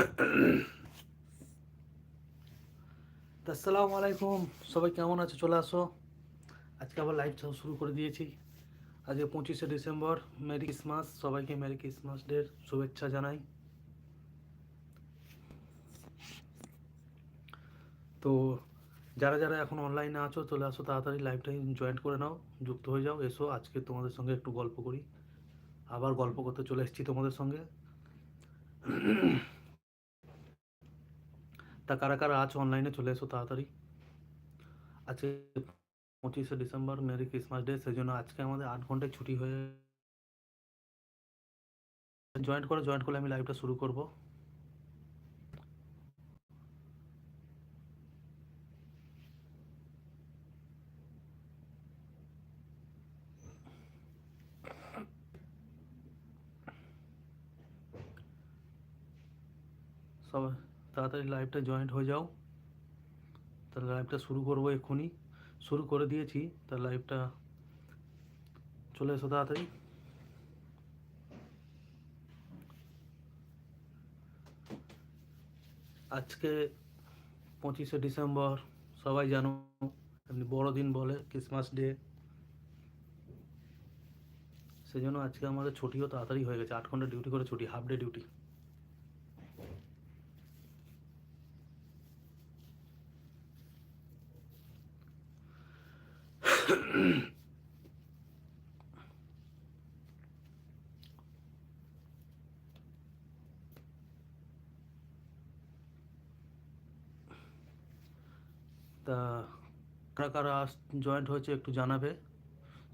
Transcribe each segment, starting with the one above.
আসসালামু আলাইকুম। সবাই কেমন আছে? চলে আসো। আজকে আবার লাইভ শুরু করে দিয়েছি। আজকে পঁচিশে ডিসেম্বর মেরি ক্রিসমাস সবাইকে মেরি ক্রিসমাস ডের শুভেচ্ছা জানাই। তো যারা যারা এখন অনলাইনে আছো, চলে আসো তাড়াতাড়ি লাইভটা জয়েন করে নাও, যুক্ত হয়ে যাও, এসো, আজকে তোমাদের সঙ্গে একটু গল্প করি। আবার গল্প করতে চলে এসেছি তোমাদের সঙ্গে। তা কারা কারা আছো অনলাইনে চলে এসো তাড়াতাড়ি আজকে পঁচিশে ডিসেম্বর মেরি ক্রিসমাস ডে সেই জন্য আজকে আমাদের আট ঘন্টায় ছুটি হয়ে জয়েন্ট করে জয়েন্ট করলে আমি লাইভটা শুরু করব সবাই তাড়াতাড়ি লাইভটা জয়েন্ট হয়ে যাও। তাহলে লাইভটা শুরু করব এক্ষুনি। শুরু করে দিয়েছি তার লাইভটা চলে এসো তাড়াতাড়ি। আজকে পঁচিশে ডিসেম্বর, সবাই জানো, এমনি বড়দিন বলে ক্রিসমাস ডে সেই জন্য আজকে আমাদের ছুটিও তাড়াতাড়ি হয়ে গেছে, আট ঘণ্টা ডিউটি করে ছুটি হাফ ডে ডিউটি তা কারা কারা জয়েন্ট হয়েছে একটু জানাবে।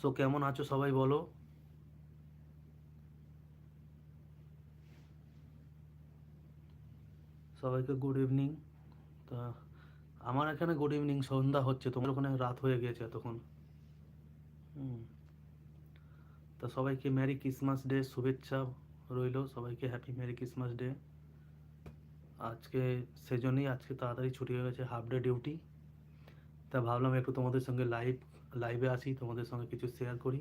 সো কেমন আছো সবাই বলো। সবাইকে গুড ইভিনিং তা, আমার এখানে গুড ইভিনিং সন্ধ্যা হচ্ছে, তোমার ওখানে রাত হয়ে গেছে এতক্ষণ। হুম। তা, সবাইকে ম্যারি ক্রিসমাস ডে শুভেচ্ছা রইল, সবাইকে হ্যাপি ম্যারি ক্রিসমাস ডে আজকে সেজন্যই আজকে তাড়াতাড়ি ছুটি হয়ে গেছে হাফ ডে ডিউটি তা ভাবলাম একটু তোমাদের সঙ্গে লাইভ লাইভে আসি, তোমাদের সঙ্গে কিছু শেয়ার করি।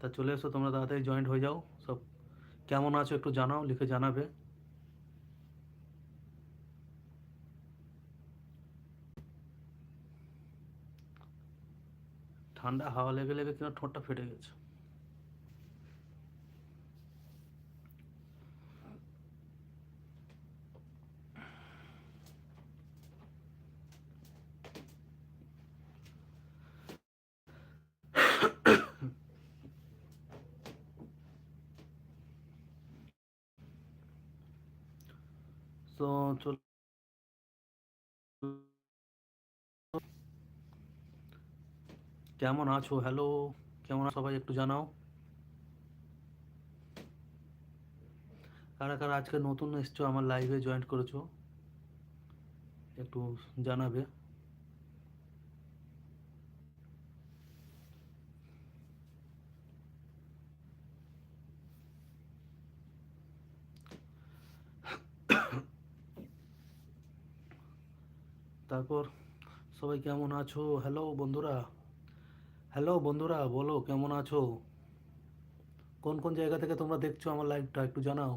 তা চলে এসো তোমরা তাড়াতাড়ি জয়েন্ট হয়ে যাও। সব কেমন আছো একটু জানাও, লিখে জানাবে। ঠান্ডা হাওয়া লেগে লেগে কিনা ঠোঁটটা ফেটে গেছে তো চল কেমন আছো? হ্যালো কেমন সবাই একটু জানাও। কারা কারা আজকে নতুন এসছো আমার লাইভে জয়েন করেছ? একটু জানাবে। তারপর সবাই কেমন আছো? হ্যালো বন্ধুরা? হ্যালো বন্ধুরা, বলো কেমন আছো? কোন কোন জায়গা থেকে তোমরা দেখছ আমার লাইভটা একটু জানাও।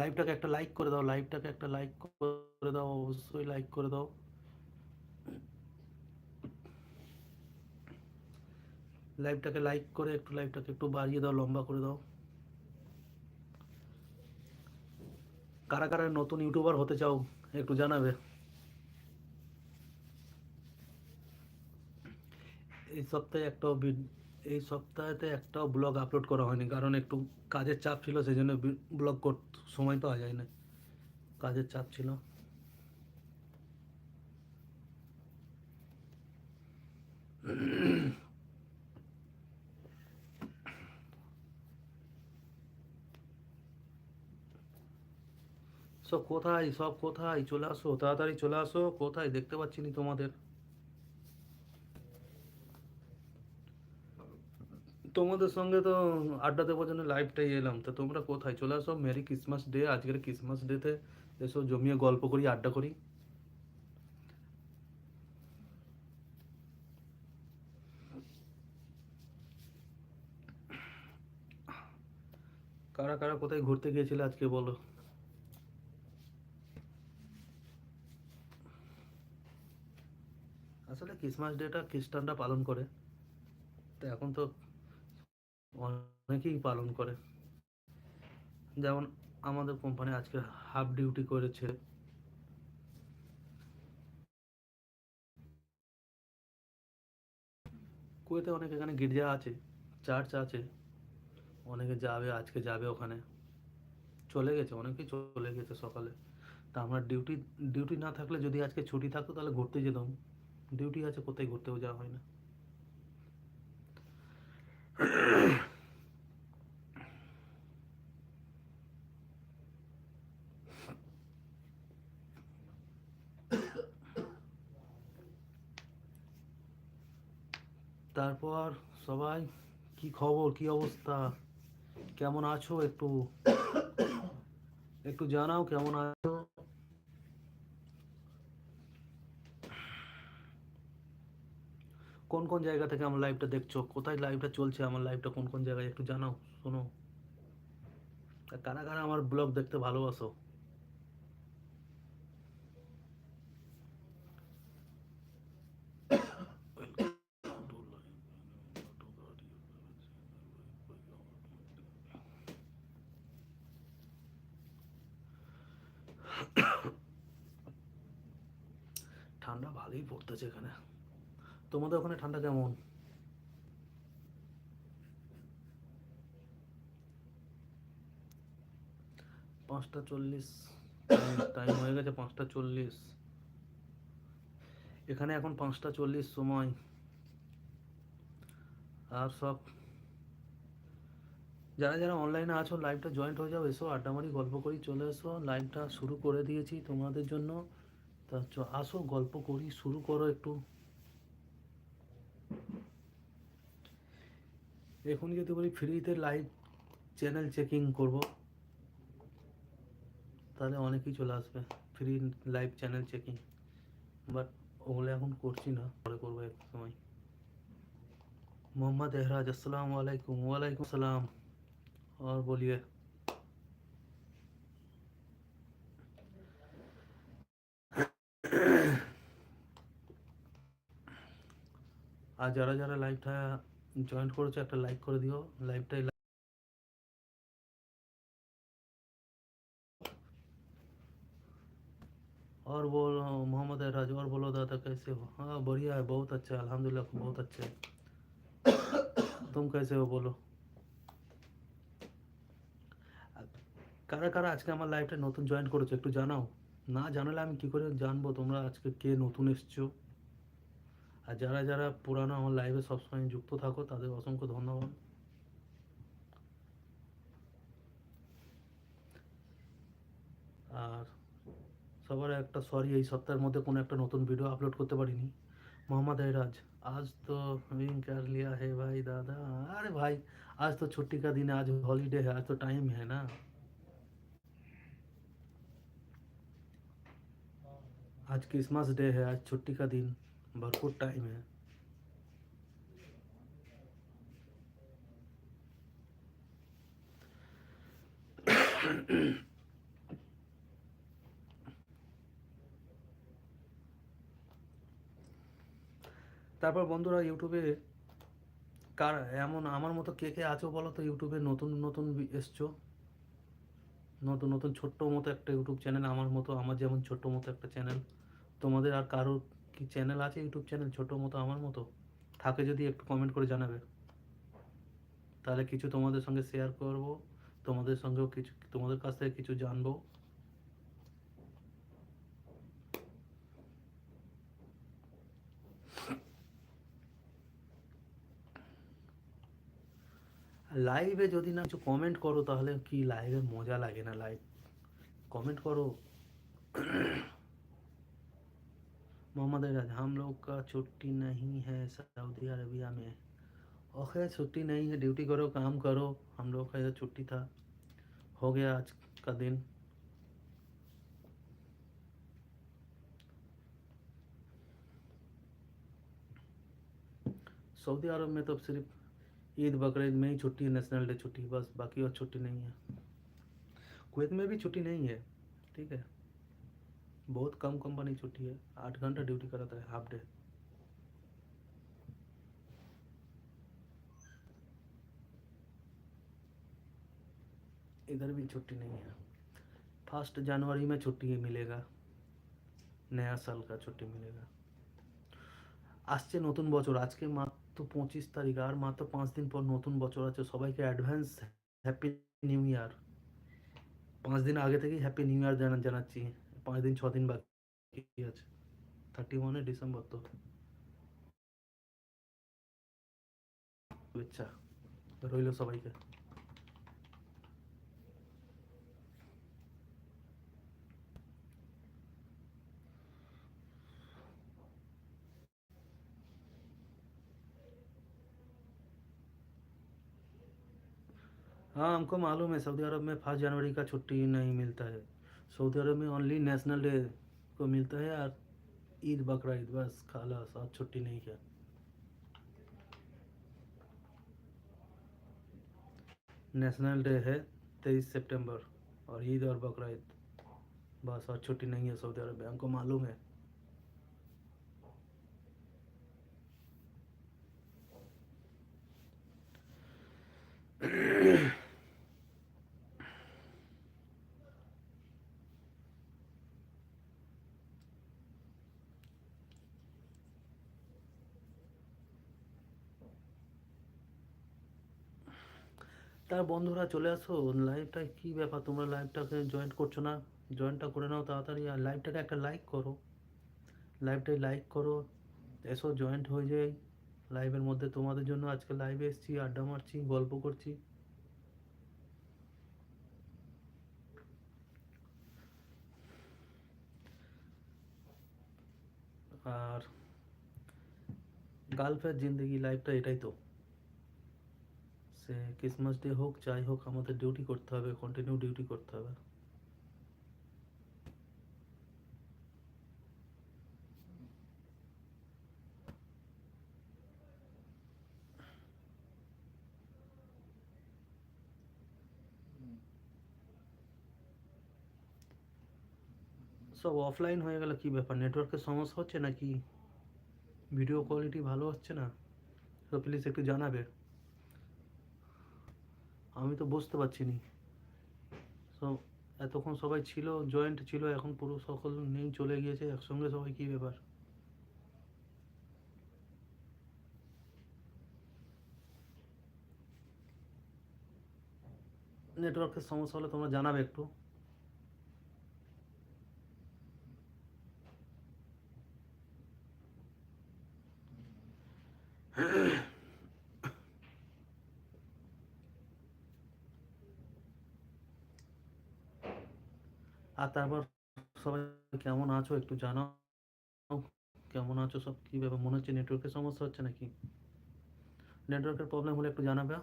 লাইভটাকে একটা লাইক করে দাও লাইভটাকে একটা লাইক করে দাও, অবশ্যই লাইক করে দাও। লাইভটাকে লাইক করে একটু লাইভটাকে একটু বাড়িয়ে দাও, লম্বা করে দাও। কারা কারা নতুন ইউটিউবার হতে চাও, একটু জানাবে। এই সপ্তাহে একটাও এই সপ্তাহেতে একটাও ব্লগ আপলোড করা হয়নি। কারণ একটু কাজের চাপ ছিল সেই জন্য ব্লগ করতে সময় পাওয়া যায় না। কাজের চাপ ছিল। সব কোথায়? সব কোথায়? চলে আসো, তাড়াতাড়ি চলে আসো। কোথায়? দেখতে পাচ্ছি নি তোমাদের। তোমাদের সঙ্গে তো আড্ডা দেওয়ার জন্য লাইভটাই এলাম। তো তোমরা কোথায়? চলে আসো মেরি ক্রিসমাস ডে আজকের ক্রিসমাস ডেতে এসো, জমিয়ে গল্প করি, আড্ডা করি। কারা কারা কোথায় ঘুরতে গিয়েছিলে আজকে বলো? আসলে ক্রিসমাস ডেটা খ্রিস্টানরা পালন করে। তো এখন তো অনেকেই পালন করে। যেমন আমাদের কোম্পানি আজকে হাফ ডিউটি করেছে। কুয়েতে অনেক এখানে গির্জা আছে চার্চ আছে। অনেকে যাবে, আজকে যাবে ওখানে। চলে গেছে, অনেকেই চলে গেছে সকালে। তা আমরা ডিউটি ডিউটি না থাকলে যদি আজকে ছুটি থাকতো তাহলে ঘুরতে যেতাম। ডিউটি আছে, কোথায় ঘুরতেও যাওয়া হয় না। তারপর সবাই, কি খবর, কি অবস্থা? কেমন আছো একটু? একটু জানাও কেমন আছো? কোন কোন জায়গা থেকে আমার লাইভটা দেখছ? কোথায় লাইভটা চলছে আমার লাইভটা কোন কোন জায়গায় একটু জানাও, শোনো। কারা কারা আমার ব্লগ দেখতে ভালোবাসো? ঠান্ডা ভালোই পড়তেছে এখানে। তোমাদের ওখানে ঠান্ডা কেমন? পাঁচটা চল্লিশ টাইম হয়ে গেছে পাঁচটা চল্লিশ। এখানে এখন পাঁচটা চল্লিশ সময়। আর সব যারা যারা অনলাইনে আছো লাইভটা জয়েন্ট হয়ে যাও, এসো, আড্ডা মারি, গল্প করি, চলে এসো। লাইভটা শুরু করে দিয়েছি তোমাদের জন্য। তা আসো, গল্প করি, শুরু করো একটু। এখন যদি বলি ফ্রিতে লাইভ চ্যানেল চেকিং করব, তাহলে অনেকেই চলে আসবে free live channel checking but ওগুলো এখন করছি না, পরে করব এক সময়। মোহাম্মদ এহরাজ, আসসালামু আলাইকুম। ওয়ালাইকুম আসসালাম। और बोलिए আর যারা যারা লাইভটা জয়েন করেছো একটা লাইক করে দিও লাইভটাই और बोलो मोहम्मद एहराज और बोलो दादा कैसे हो हाँ बढ़िया है बहुत अच्छा है अल्हम्दुलिल्लाह बहुत अच्छे है तुम कैसे हो बोलो কারা কারা আজকে আমার লাইভটা নতুন জয়েন করেছো একটু জানাও না জানালে আমি কি করে জানবো তোমরা আজকে কে নতুন এসছো আর যারা যারা পুরানো আমার লাইভে সবসময় যুক্ত থাকো তাদের অসংখ্য ধন্যবাদ আর সবার একটা সরি এই সপ্তাহের মধ্যে কোনো একটা নতুন ভিডিও আপলোড করতে পারিনি मोहम्मद एराज आज तो विन कर लिया है भाई दादा अरे भाई आज तो छुट्टी का दिन है आज हॉलीडे है आज तो टाइम है ना आज क्रिसमस डे है आज छुट्टी का दिन भरपूर टाइम है তারপর বন্ধুরা ইউটিউবে কার এমন আমার মতো কে কে আছো বলো তো ইউটিউবে নতুন নতুন বি- এসছো নতুন নতুন ছোট্ট মতো একটা ইউটিউব চ্যানেল আমার মতো, আমার যেমন ছোট্ট মতো একটা চ্যানেল তোমাদের আর কারোর কি চ্যানেল আছে ইউটিউব চ্যানেল ছোট মতো, আমার মতো? থাকে যদি একটু কমেন্ট করে জানাবে। তাহলে কিছু তোমাদের সঙ্গে শেয়ার করব, তোমাদের সঙ্গেও কিছু, তোমাদের কাছ থেকে কিছু জানব। লাইভে যদি না কিছু কমেন্ট করো তাহলে কি লাইভে মজা লাগে না লাইভ कमेंट करो मोहम्मद एराज हम लोग का छुट्टी नहीं है सऊदी अरबिया में ओके छुट्टी नहीं है ड्यूटी करो काम करो हम लोग का इधर छुट्टी था हो गया आज का दिन सऊदी अरब में तो सिर्फ ईद बकरीद में ही छुट्टी है, नेशनल डे छुट्टी, बस, बाकी और छुट्टी नहीं है। कुवैत में भी छुट्टी नहीं है, ठीक है। बहुत कम कंपनी छुट्टी है, आठ घंटा ड्यूटी कराता है हाफ़ डे इधर भी छुट्टी नहीं है। फ़र्स्ट जनवरी में छुट्टी मिलेगा, नया साल का छुट्टी मिलेगा। আসছে নতুন বছর। আজকে মাত্র পঁচিশ তারিখ আর মাত্র পাঁচ দিন পর নতুন বছর আছে। সবাইকে অ্যাডভান্স হ্যাপি নিউ ইয়ার পাঁচ দিন আগে থেকেই হ্যাপি নিউ ইয়ার জানা জানাচ্ছি। পাঁচ দিন, ছ দিন বাকি আছে। থার্টি ওয়ানে ডিসেম্বর তো। শুভেচ্ছা। রইল সবাইকে। हाँ हमको मालूम है, सऊदी अरब में फ़र्स्ट जनवरी का छुट्टी नहीं मिलता है। सऊदी अरब में ओनली नेशनल डे को मिलता है और ईद, बकरा ईद, बस, खाला, साथ छुट्टी नहीं है नेशनल डे है तेईस सितंबर और ईद और बकरा ईद। बस और छुट्टी नहीं है सऊदी अरब में, हमको मालूम है। তার বন্ধুরা চলে আসো? লাইভটায় কি ব্যাপার? তোমরা লাইভটাকে জয়েন করছ না? জয়েনটা করে নাও তাড়াতাড়ি আর লাইভটাকে একটা লাইক করো। লাইভটাই লাইক করো। এসো জয়েন্ট হয়ে যাই। লাইভের মধ্যে তোমাদের জন্য আজকে লাইভে এসেছি, আড্ডা মারছি, গল্প করছি। আর গার্লফ্রেন্ড জিন্দগি লাইফটা এটাই তো। সে ক্রিসমাস ডে হোক, যাই হোক, আমাদের ডিউটি করতে হবে কন্টিনিউ ডিউটি করতে হবে। সব অফলাইন হয়ে গেল কি ব্যাপার? নেটওয়ার্কের সমস্যা হচ্ছে নাকি? ভিডিও কোয়ালিটি ভালো হচ্ছে না? তো প্লিজ একটু জানাবে আমি তো বুঝতে পারছি নি সব এতক্ষণ সবাই ছিল জয়েন্ট ছিল, এখন পুরো সকল নেই, চলে গিয়েছে, একসঙ্গে সবাই কি ব্যাপার? নেটওয়ার্কের সমস্যা হলে তোমরা জানাবে একটু। আর তারপর সবাই কেমন আছো একটু জানাও কেমন আছো সব কী ব্যাপার মনে হচ্ছে নেটওয়ার্কের সমস্যা হচ্ছে নাকি নেটওয়ার্কের প্রবলেম হলে একটু জানাবে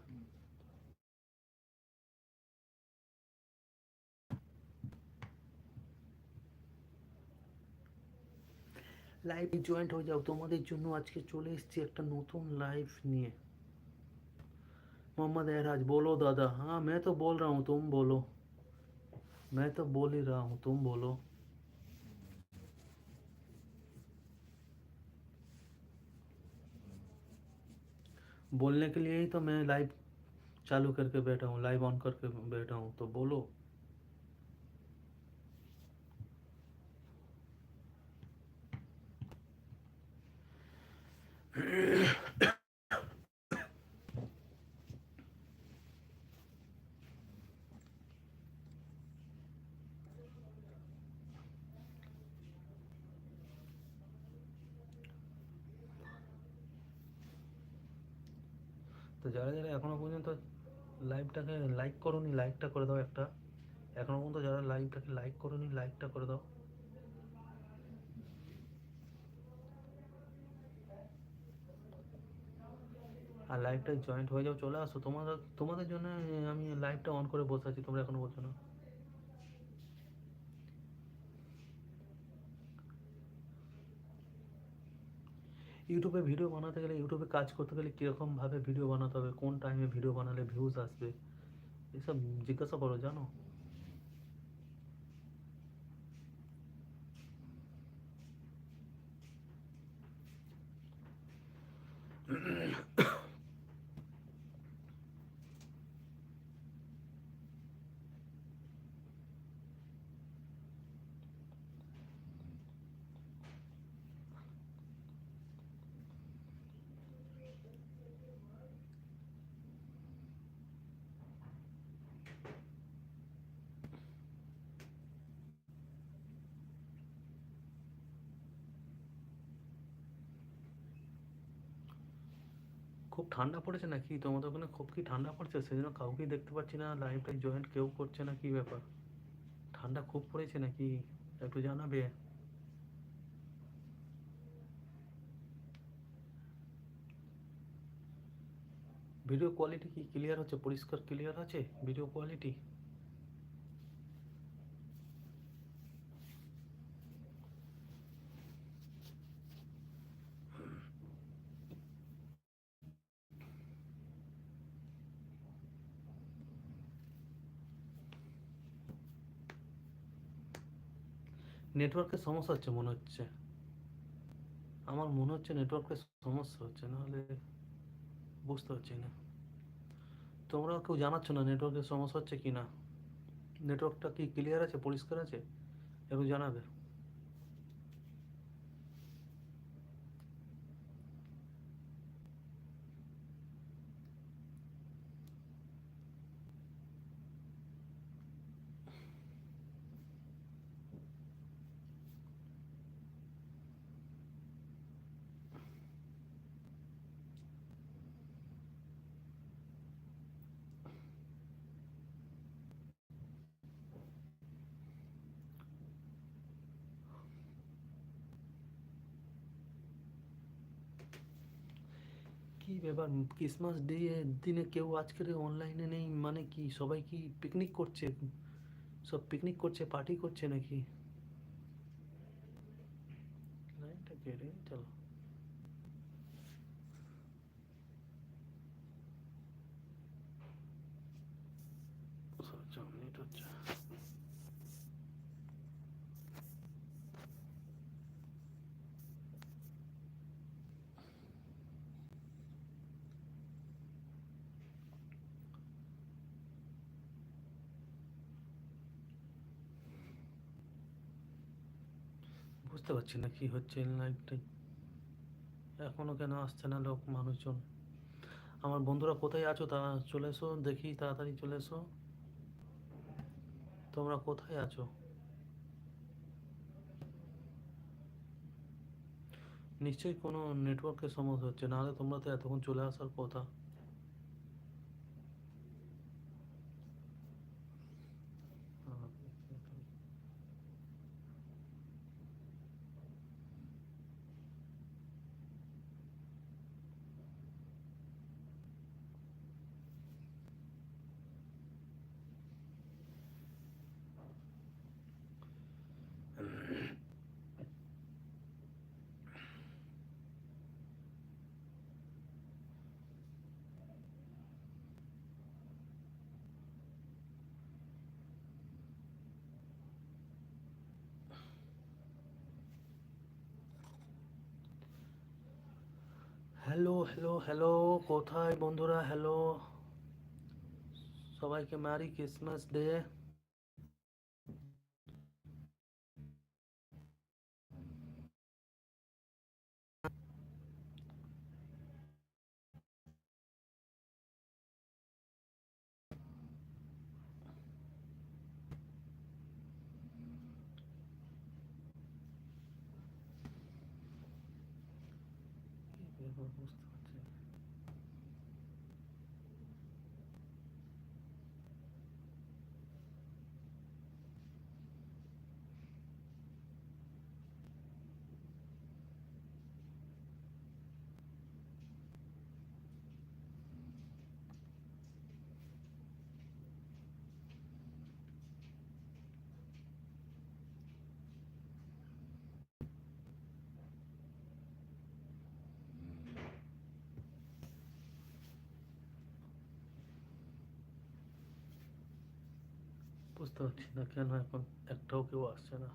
লাইভে জয়েন্ট হয়ে যাও তোমাদের জন্য আজকে চলে এসেছি একটা নতুন লাইভ নিয়ে मोहम्मद एराज बोलो दादा हाँ मैं तो बोल रहा हूँ तुम बोलो मैं तो बोल ही रहा हूँ, तुम बोलो। बोलने के लिए ही तो मैं लाइव चालू करके बैठा हूँ लाइव ऑन करके बैठा हूँ तो बोलो। তো যারা যারা এখনও পর্যন্ত লাইভটাকে লাইক করোনি লাইকটা করে দাও একটা। এখনও পর্যন্ত যারা লাইভটাকে লাইক করোনি লাইকটা করে দাও। আর লাইভটা জয়েন্ট হয়ে যাও, চলে আসো। তোমাদের তোমাদের জন্য আমি লাইভটা অন করে বসে আছি, তোমরা এখনও বলছো না। ইউটিউবে ভিডিও বানাতে গেলে ইউটিউবে কাজ করতে গেলে কীরকমভাবে ভিডিও বানাতে হবে? কোন টাইমে ভিডিও বানালে ভিউজ আসবে? এসব জিজ্ঞাসা করো, জানো? খুব ঠান্ডা পড়েছে নাকি? তোমাদের ওখানে খুব কি ঠান্ডা পড়ছে? সেই জন্য কাউকেই দেখতে পাচ্ছি না লাইভটাই জয়েন্ট কেউ করছে না, কি ব্যাপার? ঠান্ডা খুব পড়েছে নাকি? একটু জানাবে? ভিডিও কোয়ালিটি কি ক্লিয়ার হচ্ছে? পরিষ্কার ক্লিয়ার আছে? ভিডিও কোয়ালিটি নেটওয়ার্কের সমস্যা হচ্ছে, মনে হচ্ছে। আমার মনে হচ্ছে নেটওয়ার্কের সমস্যা হচ্ছে, নাহলে বুঝতে পারছি না। তোমরা কেউ জানাচ্ছ না নেটওয়ার্কের সমস্যা হচ্ছে কি না নেটওয়ার্কটা কি ক্লিয়ার আছে, পরিষ্কার আছে? একটু জানাবে। কি ব্যাপার? ক্রিসমাস ডে দিনে কেউ আজকের অনলাইনে নেই? মানে কি সবাই কি পিকনিক করছে? সব পিকনিক করছে? পার্টি করছে নাকি? চলো মিনিট হচ্ছে বুঝতে পারছি না কি হচ্ছে লাইভটাই এখনও কেন আসছে না লোক, মানুষজন? আমার বন্ধুরা কোথায় আছো? তা চলে এসো, দেখি তাড়াতাড়ি চলে এসো। তোমরা কোথায় আছো? নিশ্চয়ই কোনো নেটওয়ার্কের সমস্যা হচ্ছে, নাহলে তোমরা তো এতক্ষণ চলে আসার কথা। হ্যালো হ্যালো হ্যালো কোথায় বন্ধুরা? হ্যালো সবাইকে ম্যারি ক্রিসমাস ডে বুঝতে পারছি না কেন এখন একটাও কেউ আসছে না।